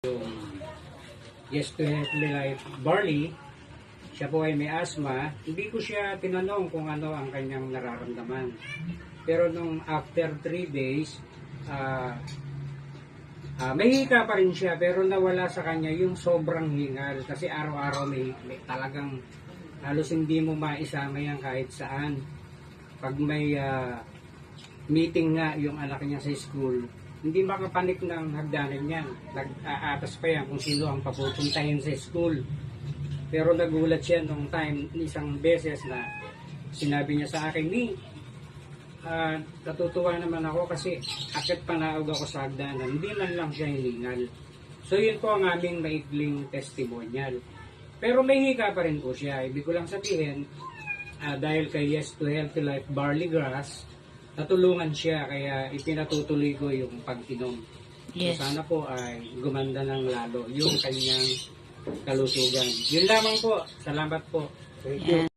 yung Yes to Healthy Life Barley. Siya po ay may asthma. Hindi ko siya tinanong kung ano ang kanyang nararamdaman. Pero nung after 3 days, ah ah, may hika pa rin siya pero nawala sa kanya yung sobrang hingal kasi araw-araw may, may talagang halos hindi mo maisama yan kahit saan. Pag may ah, meeting nga yung anak niya sa school, hindi makapanik ng hagdanan yan. Nag-aatas pa yan kung sino ang papupuntahin sa school. Pero nagulat siya nung time, isang beses na sinabi niya sa akin, ni, ah, natutuwa naman ako kasi akit panaog ako sa hagdanan. Hindi man lang siya hiningal. So yun po ang aming maikling testimonial. Pero may hika pa rin po siya. Ibig ko lang sabihin, ah, dahil kay Yes to Healthy Life Barley Grass, natulungan siya kaya ipinatutuloy ko yung pag-inom. Yes. So sana po ay gumanda ng lalo yung kanyang kalusugan. Yun lamang po. Salamat po. Thank you. Yan.